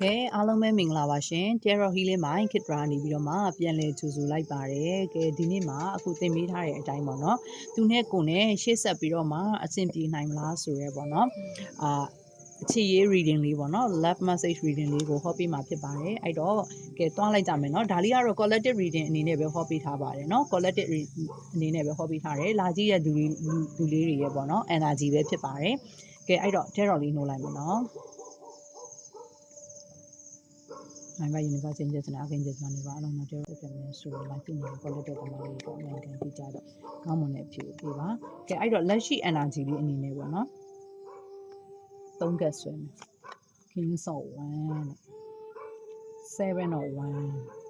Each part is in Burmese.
ကဲအားလုံးပဲမင်္ဂလာပါရှင် Tarot Healing Mind Kit Ra နေပြီးတော့မှပြန်လည်ကြိုဆိုလိုက်ပါတယ်ကဲဒီနေ့မှာအခုသင်ပေးထားတဲ့အတိုင်းပေါ့နော်သူနဲ့ကိုနဲ့ရှေ့ဆက်ပြီးတော့မှအဆင်ပြေနိုင်မလားဆိုရဲပေါ့နော်အာအခြေရေး reading လေးပေါ့နော် love message reading လေးကိုဟောပေးမှာဖြစ်ပါတယ်အဲ့တော့ကဲတွားလိုက်ကြမယ်နော်ဒါလေးကတော့ collective reading အနေနဲ့ပဲဟောပေးထားပါတယ်နော် collective re- အနေနဲ့ပဲဟောပေးထားတယ်လာကြည့်တဲ့သူတွေလူလေးတွေရဲ့ပေါ့နော် energy ပဲဖြစ်ပါတယ်ကဲအဲ့တော့ tarot လေးနှိုးလိုက်မယ်နော် နိုင်ပါ University ကျစနာအခင်ကျစနာနေပါအလုံးမတော်တဲ့ပြန်ဆိုတော့လာကြည့်နေတဲ့ quality တမလေးကိုအမှန်ကန်ကြည့်ကြတော့ကောင်းမွန်တဲ့အဖြေကိုပေးပါကဲအဲ့တော့လက်ရှိ energy လေးအနေနဲ့ပေါ့နော်သုံးကက်ဆွဲမယ် King of 1 7 of 1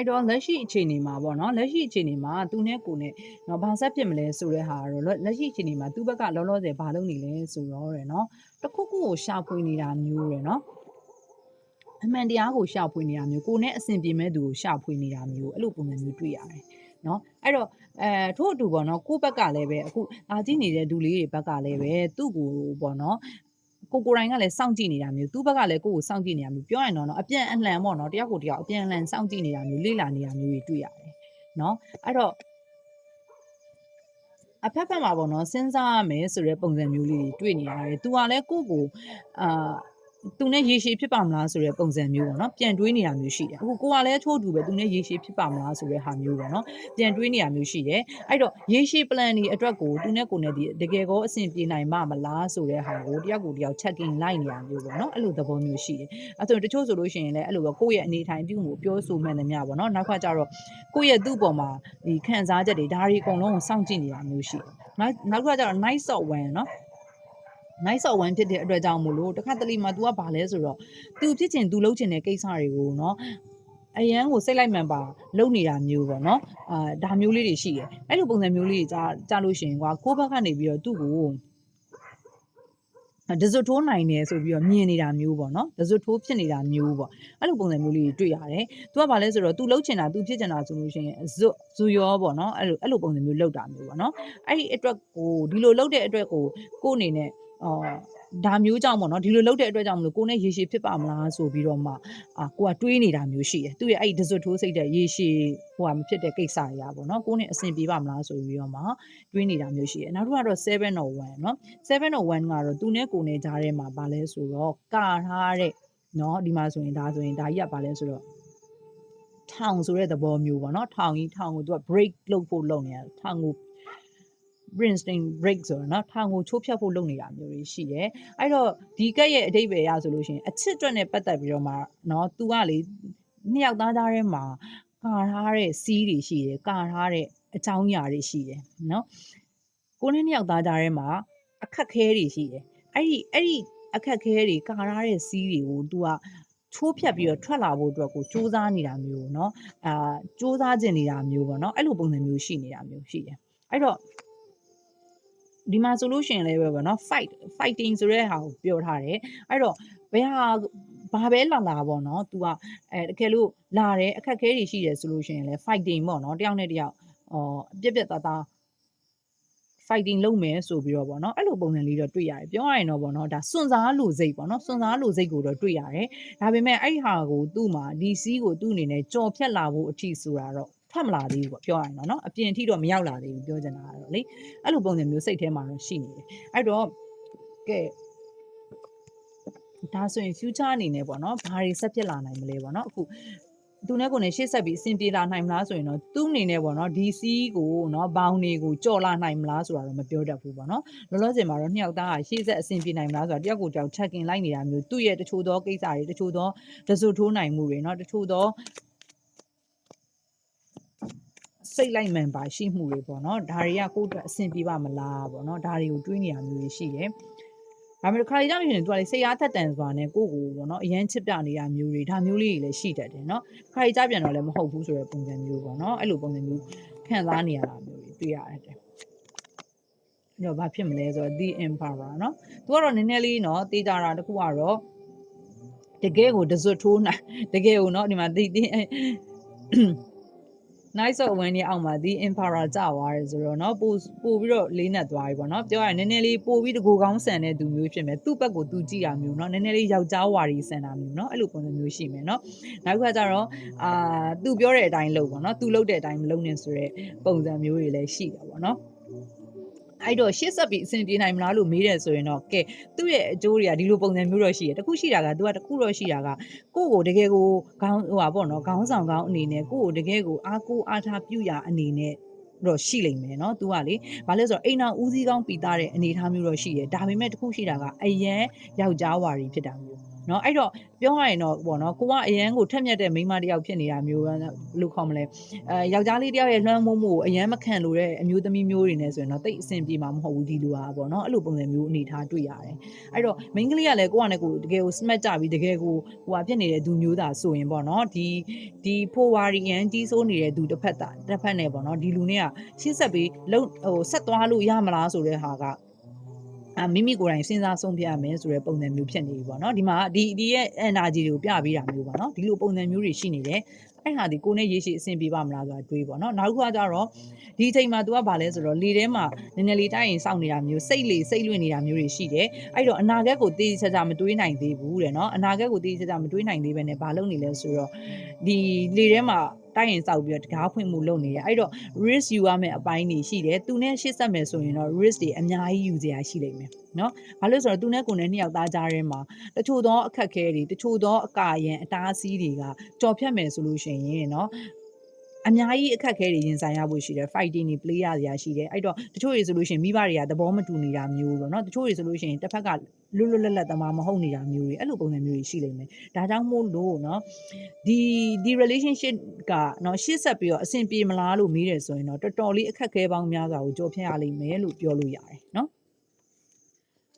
အဲ့တော့လက်ရှိအခြေအနေမှာပေါ့နော်လက်ရှိအခြေအနေမှာသူနဲ့ကိုနဲ့တော့ဘာဆက်ဖြစ်မလဲဆိုတဲ့ဟာတော့လက်လက်ရှိအခြေအနေမှာသူ့ဘက်ကလောလောဆယ်ဘာလုပ်နေလဲဆိုတော့ရယ်နော်တစ်ခုခုကိုရှာဖွေနေတာမျိုးရယ်နော်အမှန်တရားကိုရှာဖွေနေတာမျိုးကိုနဲ့အဆင်ပြေမဲ့သူကိုရှာဖွေနေတာမျိုးအဲ့လိုပုံစံမျိုးတွေ့ရတယ်နော်အဲ့တော့အဲထို့အတူပေါ့နော်ကိုယ့်ဘက်ကလည်းပဲအခုအာကြည့်နေတဲ့ဒူလေးတွေဘက်ကလည်းပဲသူ့ကိုပေါ့နော် ကိုကိုယ်တိုင်ကလည်းစောင့်ကြည့်နေတာမျိုးသူ့ဘက်ကလည်းကိုယ့်ကိုစောင့်ကြည့်နေတာမျိုးပြောရရင်တော့နော်အပြန်အလှန်ပေါ့နော်တယောက်ကိုတယောက်အပြန်အလှန်စောင့်ကြည့်နေတာမျိုးလေ့လာနေတာမျိုးတွေတွေ့ရတယ်နော်အဲ့တော့အဖက်ဖက်မှာပေါ့နော်စဉ်းစားရမယ်ဆိုတဲ့ပုံစံမျိုးလေးတွေတွေ့နေရတယ်။ तू ကလည်းကိုယ့်ကိုအာ သူနဲ့ရေရှည်ဖြစ်ပါမလားဆိုတဲ့ပုံစံမျိုးပေါ့နော်ပြန်တွေးနေတာမျိုးရှိတယ်အခုကိုကလည်းထို့တူပဲသူနဲ့ရေရှည်ဖြစ်ပါမလားဆိုတဲ့ဟာမျိုးပေါ့နော်ပြန်တွေးနေတာမျိုးရှိတယ်အဲ့တော့ရေရှည် plan တွေအတွက်ကိုသူနဲ့ကိုနဲ့ဒီတကယ်ကောအဆင်ပြေနိုင်မှာမလားဆိုတဲ့ဟာကိုတယောက်ကိုတယောက် checking လိုက်နေတာမျိုးပေါ့နော်အဲ့လိုသဘောမျိုးရှိတယ်အဲ့ဆိုတချို့ဆိုလို့ရှိရင်လည်းအဲ့လိုပဲကိုယ့်ရဲ့အနေထိုင်ပြုမှုပြောဆိုမှန်သမျှပေါ့နော်နောက်ခါကျတော့ကိုယ့်ရဲ့သူ့ပေါ်မှာဒီခံစားချက်တွေဒါတွေအကုန်လုံးကိုစောင့်ကြည့်နေတာမျိုးရှိတယ်နောက်နောက်တစ်ခါကျတော့ night shot ဝင်နော် night shot 1ဖြစ်တဲ့အတွက်ကြောင့်မို့လို့တခါတလေမှာ तू ကဘာလဲဆိုတော့ तू ဖြစ်ချင် तू လုပ်ချင်တဲ့ကိစ္စတွေကိုเนาะအရန်ကိုစိတ်လိုက်မှန်ပါလုပ်နေတာမျိုးပေါ့เนาะအာဒါမျိုးလေးတွေရှိတယ်အဲ့လိုပုံစံမျိုးလေးတွေကြားကြားလို့ရှိရင်ကွာကိုယ့်ဘက်ကနေပြီးတော့သူ့ကိုဒဇွတ်ထိုးနိုင်တယ်ဆိုပြီးတော့မြင်နေတာမျိုးပေါ့နော်ဒဇွတ်ထိုးဖြစ်နေတာမျိုးပေါ့အဲ့လိုပုံစံမျိုးလေးတွေတွေ့ရတယ်။ तू ကဘာလဲဆိုတော့ तू လှုပ်ချင်တာ तू ဖြစ်ချင်တာဆိုလို့ရှိရင်ဇွတ်ဇူရောပေါ့နော်အဲ့လိုအဲ့လိုပုံစံမျိုးလှုပ်တာမျိုးပေါ့နော်အဲ့ဒီအတွက်ကိုဒီလိုလှုပ်တဲ့အတွက်ကိုကိုယ့်အနေနဲ့ အော်ဒါမျိုးကြောင့်ပေါ့နော်ဒီလိုလုပ်တဲ့အတွက်ကြောင့်မလို့ကိုယ်နဲ့ရေရှည်ဖြစ်ပါမလားဆိုပြီးတော့မှအာကိုကတွေးနေတာမျိုးရှိတယ်သူရဲ့အဲ့ဒီဒဇွတ်ထိုးစိတ်တဲ့ရေရှည်ဟိုကမဖြစ်တဲ့ကိစ္စတွေอ่ะပေါ့နော်ကိုယ်နဲ့အဆင်ပြေပါမလားဆိုပြီးတော့မှတွေးနေတာမျိုးရှိတယ်နောက်တစ်ခုကတော့7 or 1เนาะ7 or 1ကတော့သူနဲ့ကိုယ်နဲ့ကြားထဲမှာဗာလဲဆိုတော့ကာထားတဲ့เนาะဒီမှာဆိုရင်ဒါဆိုရင်ဒါကြီးကဗာလဲဆိုတော့ထောင်ဆိုတဲ့သဘောမျိုးပေါ့နော်ထောင်ကြီးထောင်ကိုသူက break လုပ်ဖို့လုပ်နေတာထောင်ကို brainstorm break ဆိုတော့เนาะထောင်ကိုချိုးဖြတ်ဖို့လုပ်နေတာမျိုးတွေရှိတယ်အဲ့တော့ဒီကက်ရဲ့အတိတ်ပဲရဆိုလို့ရှိရင်အချစ်အတွက်နဲ့ပတ်သက်ပြီးတော့မှเนาะ तू ကလေနှစ်ယောက်သားသားထဲမှာကာထားတဲ့စီးတွေရှိတယ်ကာထားတဲ့အကြောင်းအရာတွေရှိတယ်เนาะကိုနဲ့နှစ်ယောက်သားသားထဲမှာအခက်ခဲတွေရှိတယ်အဲ့ဒီအဲ့ဒီအခက်ခဲတွေကာထားတဲ့စီးတွေကို तू ကချိုးဖြတ်ပြီးတော့ထွက်လာဖို့အတွက်ကိုစူးစမ်းနေတာမျိုးเนาะအာစူးစမ်းကျင်နေတာမျိုးပေါ့เนาะအဲ့လိုပုံစံမျိုးရှိနေတာမျိုးရှိတယ်အဲ့တော့ ဒီမှာဆိုလို့ရှိရင်လည်းပဲပေါ့နော် fight fighting ဆိုတဲ့ဟာကိုပြောထားတယ်အဲ့တော့ဘယ်ဟာဘာပဲလာလာပေါ့နော် तू ကအဲတကယ်လို့လာတယ်အခက်အခဲတွေရှိတယ်ဆိုလို့ရှိရင်လည်း fighting ပေါ့နော်တယောက်နဲ့တယောက်အော်ပြက်ပြက်သားသား fighting လုပ်မယ်ဆိုပြီးတော့ပေါ့နော်အဲ့လိုပုံစံလေးတော့တွေ့ရတယ်ပြောရရင်တော့ပေါ့နော်ဒါစွန့်စားလိုစိတ်ပေါ့နော်စွန့်စားလိုစိတ်ကိုတော့တွေ့ရတယ်ဒါပေမဲ့အဲ့ဟာကိုသူ့မှာဒီစီးကိုသူ့အနေနဲ့ကြော်ဖြတ်လာဖို့အထိဆိုတာတော့ ထွက်မလာသေးဘူးပေါ့ပြောရရင်တော့เนาะအပြင်အထိတော့မရောက်လာသေးဘူးပြောချင်တာကတော့လေအဲ့လိုပုံစံမျိုးစိတ်ထဲမှာတော့ရှိနေတယ်အဲ့တော့ကဲဒါဆိုရင် future အနေနဲ့ပေါ့နော်ဘာတွေဆက်ဖြစ်လာနိုင်မလဲပေါ့နော်အခုသူနဲ့ကိုယ်နဲ့ရှေ့ဆက်ပြီးအဆင်ပြေလာနိုင်မလားဆိုရင်တော့သူ့အနေနဲ့ပေါ့နော်ဒီစီးကိုနော်ဘောင်တွေကိုကြော်လာနိုင်မလားဆိုတာတော့မပြောတတ်ဘူးပေါ့နော်လောလောဆယ်မှာတော့နှစ်ယောက်သားကရှေ့ဆက်အဆင်ပြေနိုင်မလားဆိုတာတယောက်ကိုတယောက် checking လိုက်နေတာမျိုးသူ့ရဲ့တချို့သောကိစ္စတွေတချို့သောတဆူထိုးနိုင်မှုတွေနော်တချို့သော စိတ်လိုက်မှန်ပါရှိမှုတွေပေါ့နော်ဒါတွေကကိုယ့်အတွက်အဆင်ပြေပါမလားပေါ့နော်ဒါတွေကိုတွေးနေရမျိုးတွေရှိတယ်ဒါပေမဲ့ခါရီကြောင့်ရှင်သူကလေစိတ်အားထက်တန်စွာနဲ့ကိုယ့်ကိုပေါ့နော်အရန်ချစ်ပြနေတာမျိုးတွေဒါမျိုးလေးတွေလည်းရှိတတ်တယ်နော်ခါရီကြပြန်တော့လည်းမဟုတ်ဘူးဆိုတဲ့ပုံစံမျိုးပေါ့နော်အဲ့လိုပုံစံမျိုးခံစားနေရတာမျိုးတွေတွေ့ရတယ် တော့ဘာဖြစ်မလဲဆိုတော့ the emperor เนาะသူကတော့နည်းနည်းလေးเนาะတေးကြတာတစ်ခုကတော့တကယ်ကိုဒဇွတ်ထိုးနိုင်တကယ်ကိုเนาะဒီမှာဒီဒီ nice of when နေအောက်မှာ the emperor ကြာသွားတယ်ဆိုတော့เนาะပို့ပို့ပြီးတော့လေးနက်သွားပြီပေါ့เนาะပြောရရင်နည်းနည်းလေးပို့ပြီးတကူကောင်းဆန်တဲ့သူမျိုးဖြစ်မယ်သူ့ဘက်ကိုသူကြည့်ရမျိုးเนาะနည်းနည်းလေးယောက်ျားဝါရီဆန်တာမျိုးเนาะအဲ့လိုပုံစံမျိုးရှိမယ်เนาะနောက်တစ်ခါကျတော့အာသူပြောတဲ့အတိုင်းလုပ်ပေါ့เนาะသူလုပ်တဲ့အတိုင်းမလုပ်နဲ့ဆိုတော့ပုံစံမျိုးတွေလည်းရှိတာပေါ့เนาะ အဲ့တော့ရှစ်ဆက်ပြီးအဆင်ပြေနိုင်မလားလို့မေးတယ်ဆိုရင်တော့ကဲသူ့ရဲ့အကျိုးတွေကဒီလိုပုံစံမျိုးတော့ရှိတယ်တခုရှိတာကသူကတခုတော့ရှိတာကကိုယ့်ကိုတကယ်ကိုခေါင်းဟိုပါပေါ့နော်ခေါင်းဆောင်ကောင်းအနေနဲ့ကိုယ့်ကိုတကယ်ကိုအားကိုးအားထားပြုရာအနေနဲ့တော့ရှိလိမ့်မယ်เนาะ तू ကလေဘာလဲဆိုတော့အိမ်အောင်ဦးစီးကောင်းပြီးသားတဲ့အနေအထားမျိုးတော့ရှိတယ်ဒါပေမဲ့တခုရှိတာကအရန်ယောက်ျားဝါရီဖြစ်တာမျိုး နော်အဲ့တော့ပြောရရင်တော့ပေါ့နော်ကိုကအရန်ကိုထက်မြက်တဲ့မိန်းမတယောက်ဖြစ်နေတာမျိုးလို့ခေါ်မလဲအဲယောက်ျားလေးတယောက်ရဲ့လွှမ်းမိုးမှုကိုအရန်မခံလို့တဲ့အမျိုးသမီးမျိုးတွေနဲ့ဆိုရင်တော့တိတ်အဆင်ပြေမှာမဟုတ်ဘူးဒီလိုอ่ะပေါ့နော်အဲ့လိုပုံစံမျိုးအနေထားတွေ့ရတယ်အဲ့တော့မိန်းကလေးကလည်းကိုကနဲ့ကိုတကယ်ကိုစမတ်ကြပြီးတကယ်ကိုဟိုဟာဖြစ်နေတဲ့သူမျိုးသားဆိုရင်ပေါ့နော်ဒီဒီဖိုဝါရီယန်ကြီးစိုးနေတဲ့သူတစ်ဖက်သားတစ်ဖက်နဲ့ပေါ့နော်ဒီလူနဲ့ကရှင်းဆက်ပြီးဟိုဆက်သွားလို့ရမလားဆိုတဲ့ဟာက အာမိမိကိုယ်တိုင်စဉ်းစားဆုံးဖြတ်ရမယ်ဆိုတဲ့ပုံစံမျိုးဖြစ်နေပြီပေါ့နော်ဒီမှာဒီဒီရဲ့ energy တွေကိုပြပေးတာမျိုးပေါ့နော်ဒီလိုပုံစံမျိုးတွေရှိနေတယ်အဲ့ဟာဒီကိုနဲ့ရေရှည်အဆင်ပြေပါမလားဆိုတာတွေးပေါ့နော်နောက်တစ်ခုကကြတော့ဒီအချိန်မှာ तू ကဘာလဲဆိုတော့လေထဲမှာနည်းနည်းလေးတိုက်ရင်စောင့်နေတာမျိုးစိတ်လေစိတ်လွင့်နေတာမျိုးတွေရှိတယ်အဲ့တော့အနာဂတ်ကိုတည်ချာချာမတွေးနိုင်သေးဘူးတဲ့နော်အနာဂတ်ကိုတည်ချာချာမတွေးနိုင်သေးဘဲနဲ့ဘာလုပ်နေလဲဆိုတော့ဒီလေထဲမှာ တိုက်ရင်စောက်ပြီးတော့တကားဖွင့်မှုလုပ်နေရအဲ့တော့ risk ယူရမယ့်အပိုင်းတွေရှိတယ်သူနဲ့ရှေ့ဆက်မယ်ဆိုရင်တော့ risk တွေအများကြီးယူစရာရှိလိမ့်မယ်နော်ဘာလို့လဲဆိုတော့သူနဲ့ကိုယ်နဲ့နှစ်ယောက်သားကြားထဲမှာတချို့သောအခက်အခဲတွေတချို့သောအကာရန်အတားအဆီးတွေကကြော်ဖြတ်မယ်ဆိုလို့ရှိရင်နော်အများကြီးအခက်အခဲတွေရင်ဆိုင်ရဖို့ရှိတယ် fighting တွေ play ရစရာရှိတယ်အဲ့တော့တချို့တွေဆိုလို့ရှိရင်မိဘတွေကသဘောမတူနေတာမျိုးပေါ့နော်တချို့တွေဆိုလို့ရှိရင်တစ်ဖက်က လွတ်လွတ်လပ်လပ်တမမဟုတ်နေတာမျိုးတွေအဲ့လိုပုံစံမျိုးတွေရှိလိမ့်မယ်ဒါကြောင့်မို့လို့နော်ဒီဒီ relationship ကနော်ရှေ့ဆက်ပြီးတော့အဆင်ပြေမလားလို့မေးတယ်ဆိုရင်တော့တော်တော်လေးအခက်အခဲပေါင်းများစွာကိုကြော်ဖြတ်ရလိမ့်မယ်လို့ပြောလို့ရတယ်နော်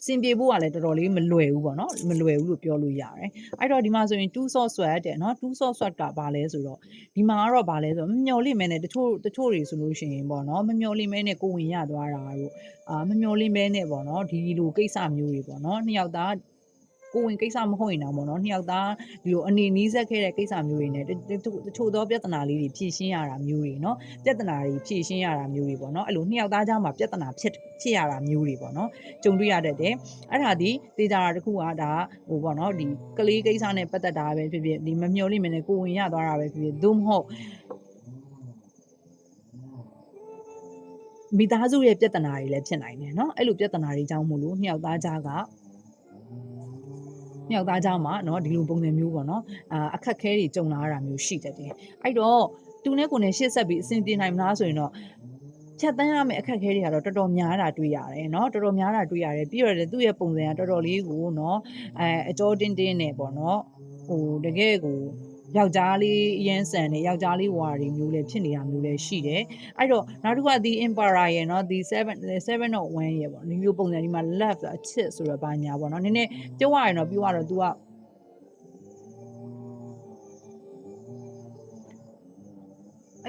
စင်ပြေဖို့ကလည်းတော်တော်လေးမလွယ်ဘူးပေါ့နော်မလွယ်ဘူးလို့ပြောလို့ရတယ်အဲ့တော့ဒီမှာဆိုရင်2 source sweat တဲ့နော်2 source sweat ကဘာလဲဆိုတော့ဒီမှာကတော့ဘာလဲဆိုတော့မမျော်လင့်မဲနဲ့တချို့တချို့တွေဆိုလို့ရှိရင်ပေါ့နော်မမျော်လင့်မဲနဲ့ကိုဝင်ရသွားတာတို့အာမမျော်လင့်မဲနဲ့ပေါ့နော်ဒီလိုကိစ္စမျိုးတွေပေါ့နော်နှစ်ယောက်သား ကိုဝင်ကိစ္စမဟုတ်ရင်တော့ပေါ့နော်နှစ်ယောက်သားဒီလိုအနေနီးစက်ခဲ့တဲ့ကိစ္စမျိုးတွေနဲ့တချို့သောပြဿနာလေးတွေဖြေရှင်းရတာမျိုးတွေနော်ပြဿနာတွေဖြေရှင်းရတာမျိုးတွေပေါ့နော်အဲ့လိုနှစ်ယောက်သားကြားမှာပြဿနာဖြစ်ဖြစ်ရတာမျိုးတွေပေါ့နော်ကြုံတွေ့ရတတ်တယ်အဲ့ဒါဒီတေချာတာတစ်ခုကဒါဟိုပေါ့နော်ဒီကလေးကိစ္စနဲ့ပတ်သက်တာပဲဖြစ်ဖြစ်ဒီမမျော်လင့်မနဲ့ကိုဝင်ရသွားတာပဲဖြစ်ဖြစ်သို့မဟုတ်မိသားစုရဲ့ပြဿနာတွေလည်းဖြစ်နိုင်တယ်เนาะအဲ့လိုပြဿနာတွေကြောင့်မို့လို့နှစ်ယောက်သားကြားက နှစ်ယောက်သားကြားမှာเนาะဒီလိုပုံစံမျိုးပေါ့เนาะအာအခက်ခဲတွေကြုံလာရတာမျိုးရှိတတ်တယ်အဲ့တော့သူနဲ့ကိုနဲ့ရှေ့ဆက်ပြီးအဆင်ပြေနိုင်မလားဆိုရင်တော့ဖြတ်တန်းရမယ့်အခက်အခဲတွေကတော့တော်တော်များတာတွေ့ရတယ်เนาะတော်တော်များတာတွေ့ရတယ်ပြီးတော့လည်းသူ့ရဲ့ပုံစံကတော်တော်လေးကိုเนาะအဲအကြောတင်းတင်းနဲ့ပေါ့เนาะဟိုတကယ်ကို ယောက်ျားလေးအရန်ဆန်နေယောက်ျားလေးဝါရီမျိုးလည်းဖြစ်နေတာမျိုးလည်းရှိတယ်အဲ့တော့နောက်တစ်ခုကဒီ emperor ရဲ့เนาะဒီ7 7 of 1ရဲ့ပေါ့ဒီလိုပုံစံဒီမှာ left အချစ်ဆိုတော့ဘာညာပေါ့เนาะနည်းနည်းပြောရရင်တော့ပြောရတော့ तू က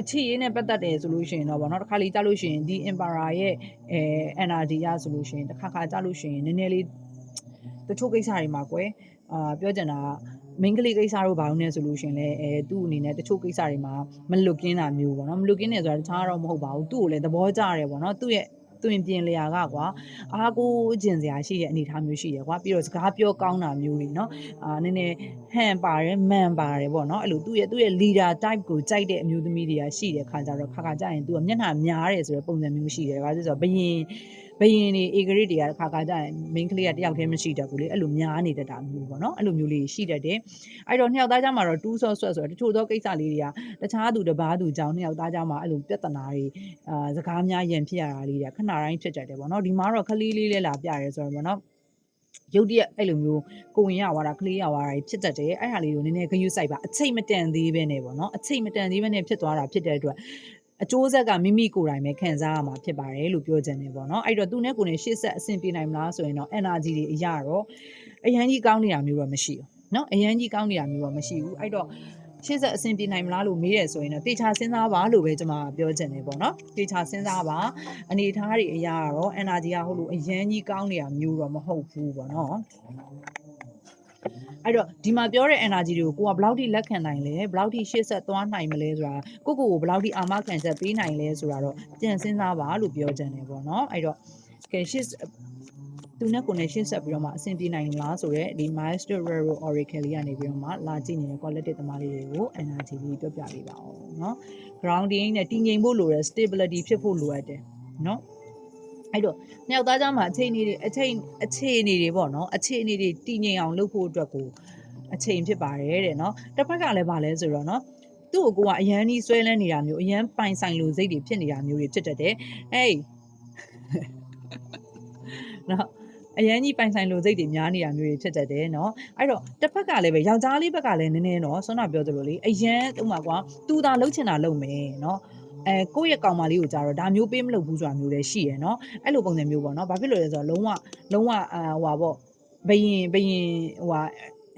အခြေရေးနဲ့ပတ်သက်တယ်ဆိုလို့ရှိရင်တော့ဗောနော်တစ်ခါလေကြားလို့ရှိရင်ဒီ emperor ရဲ့အဲ energy ရဆိုလို့ရှိရင်တစ်ခါခါကြားလို့ရှိရင်နည်းနည်းလေးတချို့ကိစ္စတွေမှာကွယ်အာပြောချင်တာက မင်းကလေးကိစ္စတို့ဘာလို့လဲဆိုလို့ရှိရင်လည်းအဲသူ့အနေနဲ့တချို့ကိစ္စတွေမှာမလွတ်ကင်းတာမျိုးပေါ့နော်မလွတ်ကင်းနေဆိုတာတခြားတော့မဟုတ်ပါဘူးသူ့ကိုလည်းသဘောကျတယ်ပေါ့နော်သူ့ရဲ့တွင်ပြင်လျာကကွာအားကိုကျင်စရာရှိတဲ့အနေအထားမျိုးရှိရကွာပြီးတော့စကားပြောကောင်းတာမျိုးတွေเนาะအာနည်းနည်းဟန်ပါတယ်မန်ပါတယ်ပေါ့เนาะအဲ့လိုသူ့ရဲ့သူ့ရဲ့ leader type ကိုကြိုက်တဲ့အမျိုးသမီးတွေကရှိတဲ့ခါကြတော့ခါခါကြရင်သူကမျက်နှာများတယ်ဆိုတဲ့ပုံစံမျိုးရှိတယ်ဘာလို့ဆိုတော့ဘယင် ဘယင်တွေဧကရစ်တွေကတစ်ခါခါကျရင် main ကလေးကတယောက်တည်းမရှိတတ်ဘူးလေအဲ့လိုများနေတတ်တာမျိုးပေါ့နော်အဲ့လိုမျိုးလေးရှိတတ်တယ်အဲ့တော့နှစ်ယောက်သားကြမှာတော့2 source ဆိုတော့တချို့သောကိစ္စလေးတွေကတခြားသူတစ်ပါးသူကြောင့်နှစ်ယောက်သားကြမှာအဲ့လိုပြဿနာတွေအာစကားများရင်ဖြစ်ရတာလေးတွေကခဏတိုင်းဖြစ်ကြတယ်ပေါ့နော်ဒီမှာတော့ကလေးလေးလေးလာပြရဲဆိုတော့ပေါ့နော်ရုတ်တရက်အဲ့လိုမျိုးကိုဝင်ရသွားတာကလေးရသွားတာဖြစ်တတ်တယ်အဲ့ဟာလေးကိုနည်းနည်းဂယုစိုက်ပါအချိန်မတန်သေးပဲနဲ့ပေါ့နော်အချိန်မတန်သေးပဲနဲ့ဖြစ်သွားတာဖြစ်တဲ့အတွက် အကျိုးဆက်ကမိမိကိုယ်တိုင်ပဲခံစားရမှာဖြစ်ပါတယ်လို့ပြောချင်တယ်ပေါ့နော်အဲ့တော့သူနဲ့ကိုယ်နဲ့ရှေ့ဆက်အဆင်ပြေနိုင်မလားဆိုရင်တော့ energy တွေအရတော့အရန်ကြီးကောင်းနေတာမျိုးတော့မရှိဘူးเนาะအရန်ကြီးကောင်းနေတာမျိုးတော့မရှိဘူးအဲ့တော့ ရှေ့ဆက်အဆင်ပြေနိုင်မလားလို့မေးရဆိုရင်တော့တေချာစဉ်းစားပါလို့ပဲကျွန်မပြောချင်တယ်ပေါ့နော်တေချာစဉ်းစားပါအနေအထားတွေအရာကတော့ energy ကဟုတ်လို့အရန်ကြီးကောင်းနေတာမျိုးတော့မဟုတ်ဘူးပေါ့နော် အဲ့တော့ဒီမှာပြောတဲ့ energy တွေကိုကိုကဘယ်လောက်ထိလက်ခံနိုင်လဲဘယ်လောက်ထိရှေ့ဆက်သွားနိုင်မလဲဆိုတာကိုကိုကိုဘယ်လောက်ထိအာမခံချက်ပေးနိုင်လဲဆိုတာတော့ပြန်စဉ်းစားပါလို့ပြောချင်တယ်ပေါ့နော်အဲ့တော့ကဲရှေ့သူနဲ့ကိုနဲ့ရှင်းဆက်ပြီးတော့မှအဆင်ပြေနိုင်လားဆိုတော့ဒီ Maestro Raro Oracle လေးကနေပြီးတော့မှလာကြည့်နေတဲ့ quality သမားလေးတွေကို energy လေးပြောပြပေးပါအောင်เนาะ grounding နဲ့တည်ငြိမ်ဖို့လိုတယ် stability ဖြစ်ဖို့လိုအပ်တယ်เนาะ အဲ့တော့နှစ်ယောက်သားကြားမှာအချိန်နေတွေအချိန်အခြေအနေတွေပေါ့နော်အခြေအနေတွေတည်ငြိမ်အောင်လုပ်ဖို့အတွက်ကိုအချိန်ဖြစ်ပါတယ်တဲ့เนาะတစ်ဖက်ကလည်းဗာလဲဆိုတော့เนาะသူ့ကိုကအရန်ကြီးဆွဲလန်းနေတာမျိုးအရန်ပိုင်ဆိုင်လို့စိတ်တွေဖြစ်နေတာမျိုးတွေဖြစ်တတ်တယ်ဟေး နော်အရန်ကြီးပိုင်ဆိုင်လိုစိတ်တွေများနေတာမျိုးတွေဖြစ်တတ်တယ်เนาะအဲ့တော့တစ်ဖက်ကလည်းပဲယောက်ျားလေးဘက်ကလည်းနည်းနည်းเนาะဆွမ်းနာပြောသလိုလေအရန်ဥမာကွာသူသာလှုပ်ချင်တာလှုပ်မယ်เนาะ အဲကိုယ့်ရဲ့ကောင်မလေးကိုကြတော့ဒါမျိုးပေးမလုပ်ဘူးဆိုတာမျိုးလည်းရှိရယ်နော်အဲ့လိုပုံစံမျိုးပေါ့နော်ဘာဖြစ်လို့လဲဆိုတော့လုံးဝလုံးဝအာဟွာပေါ့ဘယင်ဘယင်ဟွာ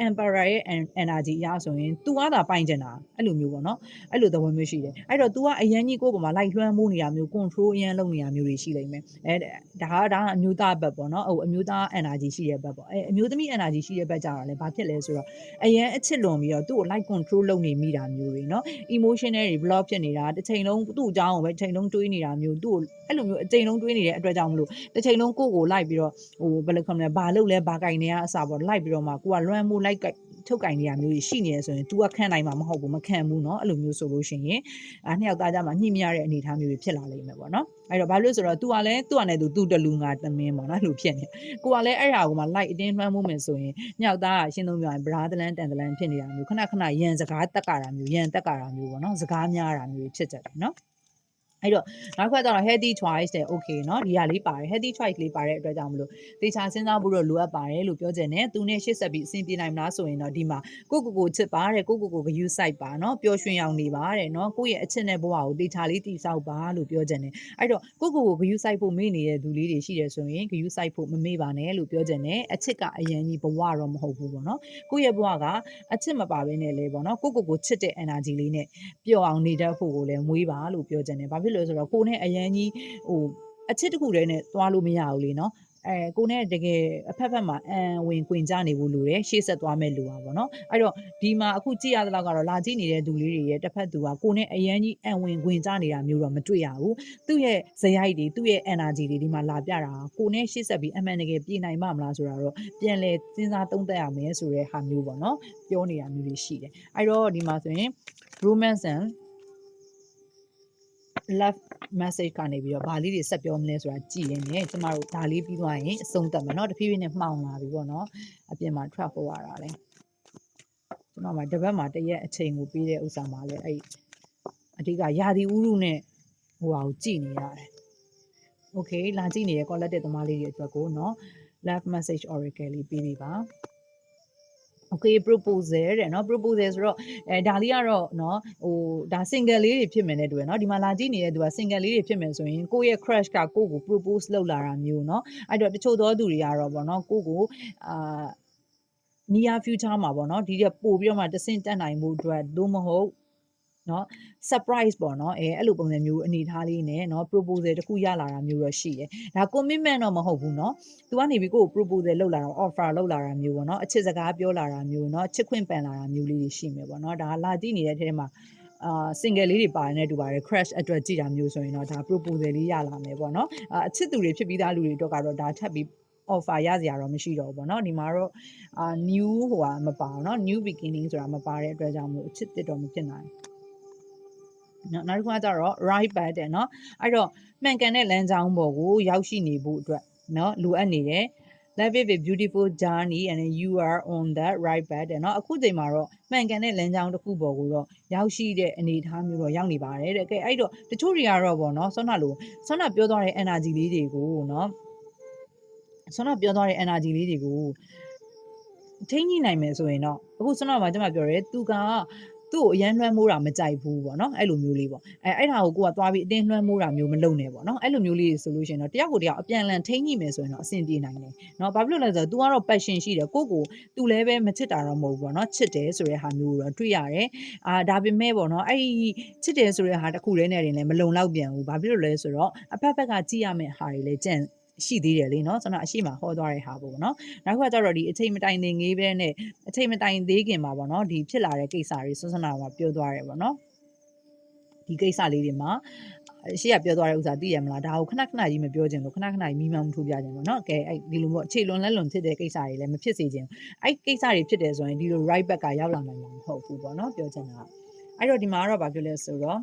emperor ရဲ့ energy အရဆိုရင် तू ကသာပိုင်ကျင်တာအဲ့လိုမျိုးပေါ့နော်အဲ့လိုသဘောမျိုးရှိတယ်အဲ့တော့ तू ကအရန်ကြီးကိုယ့်ပေါ်မှာလိုက်လွှမ်းမိုးနေတာမျိုး control အရန်လုပ်နေတာမျိုးတွေရှိလိမ့်မယ်အဲဒါကဒါကအမျိုးသားဘက်ပေါ့နော်ဟိုအမျိုးသား energy ရှိတဲ့ဘက်ပေါ့အဲအမျိုးသမီး energy ရှိတဲ့ဘက်ကြတော့လေဘာဖြစ်လဲဆိုတော့အရန်အချစ်လွန်ပြီးတော့သူ့ကို like control လုပ်နေမိတာမျိုးတွေနော် emotional တွေ block ဖြစ်နေတာတစ်ချိန်လုံးသူ့အကြောင်းကိုပဲတစ်ချိန်လုံးတွေးနေတာမျိုးသူ့ကိုအဲ့လိုမျိုးအချိန်လုံးတွေးနေတဲ့အတွက်ကြောင့်မလို့တစ်ချိန်လုံးကိုယ့်ကိုလိုက်ပြီးတော့ဟိုဘယ်လိုခေါ်မလဲဘာလုပ်လဲဘာကြိုင်နေရအစားပေါ့လိုက်ပြီးတော့မှကိုကလွှမ်းမိုးလိုက်ထုတ်ကင်နေရမျိုးရှိနေရဆိုရင် तू ကခံနိုင်မှာမဟုတ်ဘူးမခံဘူးเนาะအဲ့လိုမျိုးဆိုလို့ရှိရင်အာနှစ်ယောက်သားကြမှာညှိမရတဲ့အနေအထားမျိုးတွေဖြစ်လာလိမ့်မယ်ပေါ့နော်အဲ့တော့ဘာလို့လဲဆိုတော့ तू ကလည်း तू ကလည်း तू သူ့တလူငါသမင်းပေါ့နော်အဲ့လိုဖြစ်နေကိုကလည်းအဲ့ဟာကိုမှ light အတင်းလွှမ်းမိုးမယ်ဆိုရင်နှစ်ယောက်သားကရှင်းသုံးပြောရင် bra တလန်တန်တလန်ဖြစ်နေတာမျိုးခဏခဏရန်စကားတက်ကာတာမျိုးရန်တက်ကာတာမျိုးပေါ့နော်စကားများတာမျိုးဖြစ်ကြတယ်နော် အဲ့တော့နောက်ခွက်တော့ healthy choice တဲ့ okay เนาะဒီဟာလေးပါတယ် healthy choice လေးပါတဲ့အတွက်ကြောင့်မလို့တေချာစဉ်းစားဖို့တော့လိုအပ်ပါတယ်လို့ပြောချင်တယ်သူနဲ့ရှေ့ဆက်ပြီးအဆင်ပြေနိုင်မလားဆိုရင်တော့ဒီမှာကိုကိုကိုချစ်ပါတဲ့ကိုကိုကိုဂယူဆိုင်ပါเนาะပျော်ရွှင်အောင်နေပါတဲ့เนาะကိုယ့်ရဲ့အချစ်နဲ့ဘဝကိုတေချာလေးတည်ဆောက်ပါလို့ပြောချင်တယ်အဲ့တော့ကိုကိုကိုဂယူဆိုင်ဖို့မေ့နေတဲ့သူလေးတွေရှိတယ်ဆိုရင်ဂယူဆိုင်ဖို့မမေ့ပါနဲ့လို့ပြောချင်တယ်အချစ်ကအရင်ကြီးဘဝတော့မဟုတ်ဘူးပေါ့နော်ကိုယ့်ရဲ့ဘဝကအချစ်မပါဘဲနဲ့လေပေါ့နော်ကိုကိုကိုချစ်တဲ့ energy လေးနဲ့ပျော်အောင်နေတတ်ဖို့ကိုလည်းမွေးပါလို့ပြောချင်တယ်ဘာဖြစ် လို့လဲဆိုတော့ကိုနဲ့အရင်ကြီးဟိုအချစ်တစ်ခုတည်းနဲ့သွားလို့မရဘူးလေနော်အဲကိုနဲ့တကယ်အဖက်ဖက်မှာအန်ဝင်ကွင်ကြနေဖို့လိုတယ်ရှေ့ဆက်သွားမဲ့လိုပါဗောနော်အဲ့တော့ဒီမှာအခုကြည့်ရတဲ့လောက်ကတော့လာကြည့်နေတဲ့သူလေးတွေရဲ့တစ်ဖက်သူကကိုနဲ့အရန်ကြီးအန်ဝင်ကွင်ကြနေတာမျိုးတော့မတွေ့ရဘူးသူ့ရဲ့ဇယိုက်တွေသူ့ရဲ့ energy တွေဒီမှာလာပြတာကိုနဲ့ရှေ့ဆက်ပြီးအမှန်တကယ်ပြည်နိုင်မှာမလားဆိုတာတော့ပြန်လဲစဉ်းစားသုံးသပ်ရမယ်ဆိုတဲ့ဟာမျိုးပေါ့နော်ပြောနေတာမျိုးတွေရှိတယ်အဲ့တော့ဒီမှာဆိုရင် romance and love message ကနေပြီးတော့ဗာလေးတွေဆက်ပြောမလဲဆိုတာကြည်ရင်းနဲ့ကျမတို့ဒါလေးပြီးသွားရင်အဆုံးသတ်မယ်เนาะတဖြည်းဖြည်းနဲ့မှောင်လာပြီပေါ့เนาะအပြင်မှာ trap ဖို့ရတာလေကျမမှာတပတ်မှာတရက်အချိန်ကိုပြီးတဲ့ဥစ္စာမှာလေအဲ့အဓိကယာဒီဥရုနဲ့ဟိုဟာကိုကြည်နေရတယ် okay လာကြည့်နေတဲ့ collective သမားလေးတွေအတွက်ကိုเนาะ love message oracle လေးပြီးပြီပါ okay proposal တဲ့เนาะ proposal ဆိုတော့အဲဒါလေးကတော့เนาะဟိုဒါ single လေးတွေဖြစ်မယ်နဲ့တူရယ်เนาะဒီမှာလာကြည့်နေတဲ့သူက single လေးတွေဖြစ်မယ်ဆိုရင်ကိုယ့်ရဲ့ crush ကကိုယ့်ကို propose လုပ်လာတာမျိုးเนาะအဲ့တော့တချို့သောသူတွေကတော့ဗောနော်ကိုယ့်ကိုအာ near future မှာပေါ့နော်ဒီကပို့ပြီးတော့မှတဆင့်တက်နိုင်မှုအတွက်သို့မဟုတ် เนาะ surprise ပေါ့เนาะအဲအဲ့လိုပုံစံမျိုးအနေထားလေးနဲ့เนาะ proposal တခုရလာတာမျိုးတော့ရှိတယ်ဒါ commitment တော့မဟုတ်ဘူးเนาะသူကနေပြီးကိုယ့်ကို proposal လုပ်လာတာ offer လုပ်လာတာမျိုးပေါ့เนาะအချစ်စကားပြောလာတာမျိုးเนาะချစ်ခွင့်ပန်လာတာမျိုးလေးတွေရှိမယ်ပေါ့เนาะဒါလာကြည့်နေတဲ့ထဲမှာအာ single လေးတွေပါတယ်နဲ့တူပါတယ် crash အတွက်ကြည့်တာမျိုးဆိုရင်တော့ဒါ proposal လေးရလာမယ်ပေါ့နော်အာအချစ်သူတွေဖြစ်ပြီးသားလူတွေအတွက်ကတော့ဒါထပ်ပြီး offer ရစရာတော့မရှိတော့ဘူးပေါ့နော်ဒီမှာတော့အာ new ဟိုဟာမပါဘူးเนาะ new beginning ဆိုတာမပါတဲ့အတွက်ကြောင့်မို့အချစ်တစ်တော့မဖြစ်နိုင်ဘူး နော်နောက်တစ်ခုကကျတော့ right back တဲ့เนาะအဲ့တော့မှန်ကန်တဲ့လမ်းကြောင်းပေါ်ကိုရောက်ရှိနေဖို့အတွက်เนาะလိုအပ်နေတယ် live it with beautiful journey and then you are on that right path တဲ့เนาะအခုချိန်မှာတော့မှန်ကန်တဲ့လမ်းကြောင်းတစ်ခုပေါ်ကိုတော့ရောက်ရှိတဲ့အနေအထားမျိုးတော့ရောက်နေပါတယ်တဲ့ကဲအဲ့တော့တချို့တွေကတော့ဗောနော်ဆွမ်းနာလို့ဆွမ်းနာပြောသွားတဲ့ energy လေးတွေကိုเนาะဆွမ်းနာပြောသွားတဲ့ energy လေးတွေကိုထိန်းညှိနိုင်မယ်ဆိုရင်တော့အခုဆွမ်းနာမှာကျွန်မပြောရဲသူက သူ့ကိုအရန်လွှမ်းမိုးတာမကြိုက်ဘူးပေါ့နော်အဲ့လိုမျိုးလေးပေါ့အဲအဲ့ဒါကိုကိုကသွားပြီးအတင်းလွှမ်းမိုးတာမျိုးမလုပ်နဲ့ပေါ့နော်အဲ့လိုမျိုးလေးဆိုလို့ရှိရင်တော့တယောက်ကိုတယောက်အပြန်အလှန်ထိန်းညှိမယ်ဆိုရင်တော့အဆင်ပြေနိုင်တယ်နော်ဘာဖြစ်လို့လဲဆိုတော့ तू ကတော့ passion ရှိတယ်ကိုကို तू လည်းပဲမချစ်တာတော့မဟုတ်ဘူးပေါ့နော်ချစ်တယ်ဆိုတဲ့ဟာမျိုးကိုတော့တွေ့ရတယ်အာဒါပေမဲ့ပေါ့နော်အဲ့ဒီချစ်တယ်ဆိုတဲ့ဟာတစ်ခုတည်းနဲ့တင်လည်းမလုံလောက်ပြန်ဘူးဘာဖြစ်လို့လဲဆိုတော့အဖက်ဖက်ကကြည့်ရမယ့်ဟာတွေလည်းကြံ့ ရှိသေးတယ်လေနော်ကျွန်တော်အရှိမဟောသွားတဲ့ဟာပေါ့နော်နောက်တစ်ခါကျတော့ဒီအချိန်မတိုင်သေးငေးပဲနဲ့အချိန်မတိုင်သေးခင်မှာပေါ့နော်ဒီဖြစ်လာတဲ့ကိစ္စတွေဆွဆွနာမှာပြောသွားတယ်ပေါ့နော်ဒီကိစ္စလေးတွေမှာအရှိကပြောသွားတဲ့ဥစ္စာသိရမလားဒါကိုခဏခဏကြီးမပြောချင်လို့ခဏခဏကြီးမိမောင်းမထိုးပြချင်လို့เนาะကဲအဲ့ဒီလိုမျိုးအခြေလွန်လက်လွန်ဖြစ်တဲ့ကိစ္စတွေလည်းမဖြစ်စေချင်အဲ့ကိစ္စတွေဖြစ်တယ်ဆိုရင်ဒီလို right back ကရောက်လာနိုင်မှာမဟုတ်ဘူးပေါ့เนาะပြောချင်တာအဲ့တော့ဒီမှာကတော့ဗာပြောလဲဆိုတော့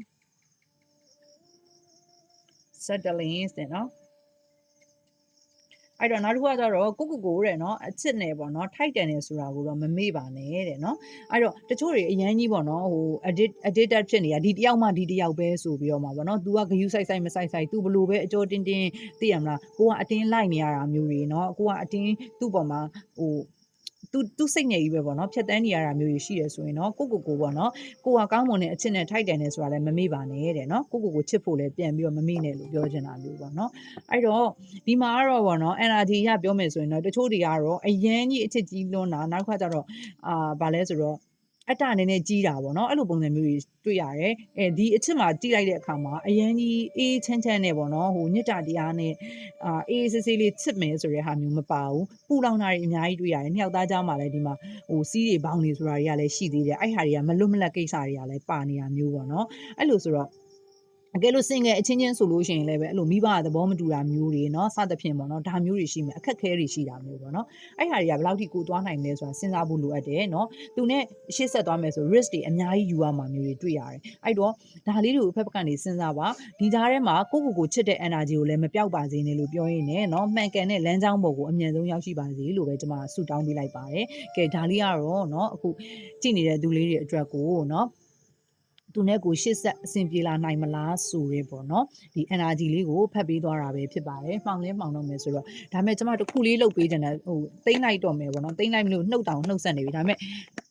settling တဲ့เนาะ အဲ့တော့နောက်တစ်ခုကကျတော့ကိုကိုကိုတဲ့နော်အချစ်နယ်ပေါ့နော်ထိုက်တန်နေဆိုတာကိုတော့မမေ့ပါနဲ့တဲ့နော်အဲ့တော့တချို့တွေအရန်ကြီးပေါ့နော်ဟို edit editor ဖြစ်နေတာဒီတယောက်မှဒီတယောက်ပဲဆိုပြီးတော့မှာပေါ့နော် तू ကဂယူဆိုင်ဆိုင်မဆိုင်ဆိုင် तू ဘလို့ပဲအကြောတင်းတင်းသိရမလားကိုကအတင်းလိုက်နေရတာမျိုးတွေနော်ကိုကအတင်းသူ့ပေါ်မှာဟို သူသူစိတ်နေကြီးပဲပေါ့နော်ဖြတ်တန်းနေရတာမျိုးကြီးရှိတယ်ဆိုရင်တော့ကိုကိုကိုပေါ့နော်ကိုကကောင်းမွန်တဲ့အချစ်နဲ့ထိုက်တန်နေဆိုတာလည်းမမေ့ပါနဲ့တဲ့နော်ကိုကိုကိုချစ်ဖို့လည်းပြန်ပြီးတော့မမေ့နဲ့လို့ပြောချင်တာမျိုးပေါ့နော်အဲ့တော့ဒီမှာကတော့ပေါ့နော် energy ရပြောမယ်ဆိုရင်တော့တချို့တွေကတော့အရန်ကြီးအချစ်ကြီးလွန်းတာနောက်တစ်ခါကျတော့အာဗာလဲဆိုတော့ အတ္တအနေနဲ့ကြီးတာပေါ့နော်အဲ့လိုပုံစံမျိုးတွေတွေ့ရတယ်အဲဒီအချစ်မှာကြီးလိုက်တဲ့အခါမှာအရန်ကြီးအေးချမ်းချမ်းနဲ့ပေါ့နော်ဟိုမြစ်တာတရားနဲ့အာအေးဆေးဆေးလေးချစ်မယ်ဆိုတဲ့ဟာမျိုးမပါဘူးပူလောင်တာတွေအများကြီးတွေ့ရတယ်နှစ်ယောက်သားကြားမှာလည်းဒီမှာဟိုစီးတွေဘောင်းတွေဆိုတာတွေကလည်းရှိသေးတယ်အဲ့ဟာတွေကမလွတ်မလပ်ကိစ္စတွေကလည်းပါနေတာမျိုးပေါ့နော်အဲ့လိုဆိုတော့ အကယ်လို့ single အချင်းချင်းဆိုလို့ရှိရင်လည်းပဲအဲ့လိုမိဘသဘောမတူတာမျိုးတွေเนาะစသဖြင့်ပေါ့เนาะဒါမျိုးတွေရှိမယ်အခက်ခဲတွေရှိတာမျိုးပေါ့เนาะအဲ့ဟာတွေကဘယ်လောက်ထိကိုသွားနိုင်လဲဆိုတာစဉ်းစားဖို့လိုအပ်တယ်เนาะသူနဲ့ရှေ့ဆက်သွားမယ်ဆို risk တွေအများကြီးယူရမှာမျိုးတွေတွေ့ရတယ်အဲ့တော့ဒါလေးတွေကိုဖက်ဖက်ကနေစဉ်းစားပါဒီကြားထဲမှာကိုကိုကိုချစ်တဲ့ energy ကိုလည်းမပြောက်ပါစေနဲ့လို့ပြောရင်းနဲ့เนาะမှန်ကန်တဲ့လမ်းကြောင်းပေါ်ကိုအမြန်ဆုံးရောက်ရှိပါစေလို့ပဲကျွန်မဆုတောင်းပေးလိုက်ပါတယ်ကဲဒါလေးကတော့เนาะအခုကြည့်နေတဲ့သူလေးတွေအတွက်ကိုเนาะ သူနဲ့ကိုရှစ်ဆက်အဆင်ပြေလာနိုင်မလားဆိုရဲပေါ့နော်ဒီ energy လေးကိုဖတ်ပေးသွားတာပဲဖြစ်ပါတယ်မှောင်လဲမှောင်တော့မယ်ဆိုတော့ဒါပေမဲ့ကျွန်မတစ်ခုလေးလုပ်ပေးခြင်းနဲ့ဟိုတိမ့်လိုက်တော့မယ်ပေါ့နော်တိမ့်လိုက်မလို့နှုတ်တောင်နှုတ်ဆက်နေပြီဒါပေမဲ့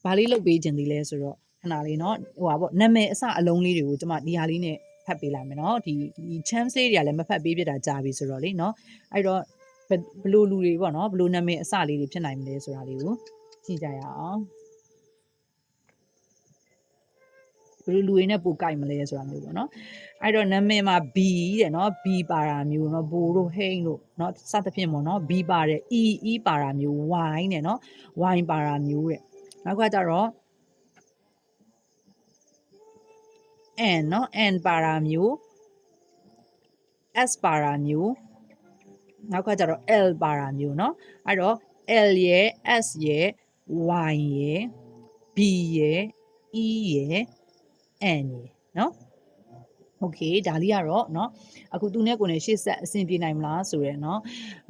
ဘာလေးလုပ်ပေးခြင်းဒီလဲဆိုတော့ခဏလေးနော်ဟိုပါပေါ့နာမည်အစအလုံးလေးတွေကိုကျွန်မဒီဟာလေးနဲ့ဖတ်ပေးလိုက်မယ်နော်ဒီဒီ chance လေးတွေကလည်းမဖတ်ပေးပြတာကြာပြီဆိုတော့လေနော်အဲ့တော့ဘဘလို့လူတွေပေါ့နော်ဘလို့နာမည်အစလေးတွေဖြစ်နိုင်မလဲဆိုတာလေးကိုကြည့်ကြရအောင် ဘယ်လိုလူတွေနဲ့ပိုကြိုက်မလဲဆိုတာမျိုးပေါ့နော်အဲ့တော့နာမည်မှာ B တဲ့နော် B ပါတာမျိုးနော်ဘိုးတို့ဟိန်းတို့နော်စသဖြင့်ပေါ့နော် B ပါတယ် E E ပါတာမျိုး Y နဲ့နော် Y ပါတာမျိုးတဲ့နောက်ကကြတော့ N နော် N ပါတာမျိုး S ပါတာမျိုးနောက်ကကြတော့ L ပါတာမျိုးเนาะအဲ့တော့ L ရဲ့ S ရဲ့ Y ရဲ့ B ရဲ့ E ရဲ့ N ရဲ့เนาะโอเคဒါလေးကတော့เนาะအခုသူနဲ့ကိုယ်နဲ့ရှေ့ဆက်အဆင်ပြေနိုင်မလားဆိုရဲเนาะ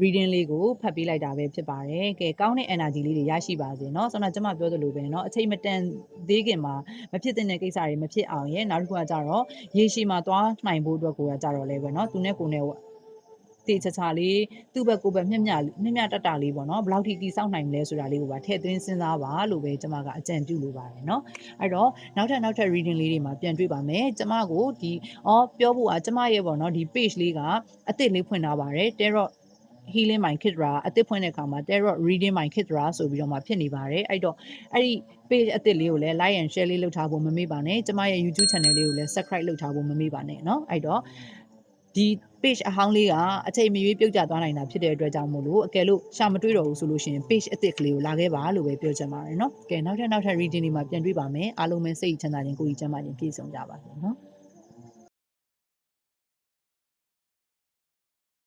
reading လေးကိုဖတ်ပေးလိုက်တာပဲဖြစ်ပါတယ်ကဲကောင်းတဲ့ energy လေးတွေရရှိပါစေเนาะဆိုတော့ကျွန်မပြောသလိုပဲเนาะအချိန်မတန်သေးခင်မှာမဖြစ်တဲ့ကိစ္စတွေမဖြစ်အောင်ရဲ့နောက်တစ်ခုကကြတော့ရေရှည်မှာသွားနိုင်ဖို့အတွက်ကိုကကြတော့လဲပဲเนาะသူနဲ့ကိုယ်နဲ့ တေချာချာလေးသူ့ဘက်ကိုယ်ဘက်မျက်မျက်မျက်မျက်တက်တာလေးပေါ့နော်ဘယ်လောက်ထိတိစောက်နိုင်မလဲဆိုတာလေးကိုပါထည့်သွင်းစဉ်းစားပါလို့ပဲကျွန်မကအကြံပြုလိုပါတယ်เนาะအဲ့တော့နောက်ထပ်နောက်ထပ် reading လေးတွေမှာပြန်တွေ့ပါမယ်ကျွန်မကိုဒီအော်ပြောဖို့อ่ะကျွန်မရဲ့ပေါ့နော်ဒီ page လေးကအသစ်လေးဖွင့်ထားပါတယ် tarot healing mind kidra အသစ်ဖွင့်တဲ့အခါမှာ tarot reading mind kidra ဆိုပြီးတော့မှဖြစ်နေပါတယ်အဲ့တော့အဲ့ဒီ page အသစ်လေးကိုလည်း like and share လေးလုပ်ထားဖို့မမေ့ပါနဲ့ကျွန်မရဲ့ YouTube channel လေးကိုလည်း subscribe လုပ်ထားဖို့မမေ့ပါနဲ့เนาะအဲ့တော့ဒီ page အဟောင်းလေးကအချိန်မရွေးပြုတ်ကျသွားနိုင်တာဖြစ်တဲ့အတွက်ကြောင့်မို့လို့အကယ်လို့ရှာမတွေ့တော့ဘူးဆိုလို့ရှိရင် page အသစ်ကလေးကိုလာခဲ့ပါလို့ပဲပြောချင်ပါတယ်เนาะကဲနောက်ထပ်နောက်ထပ် reading တွေမှာပြန်တွေ့ပါမယ်အားလုံးပဲစိတ်ချမ်းသာခြင်းကိုယ်ကြီးချမ်းသာခြင်းပြည့်စုံကြပါစေเนาะ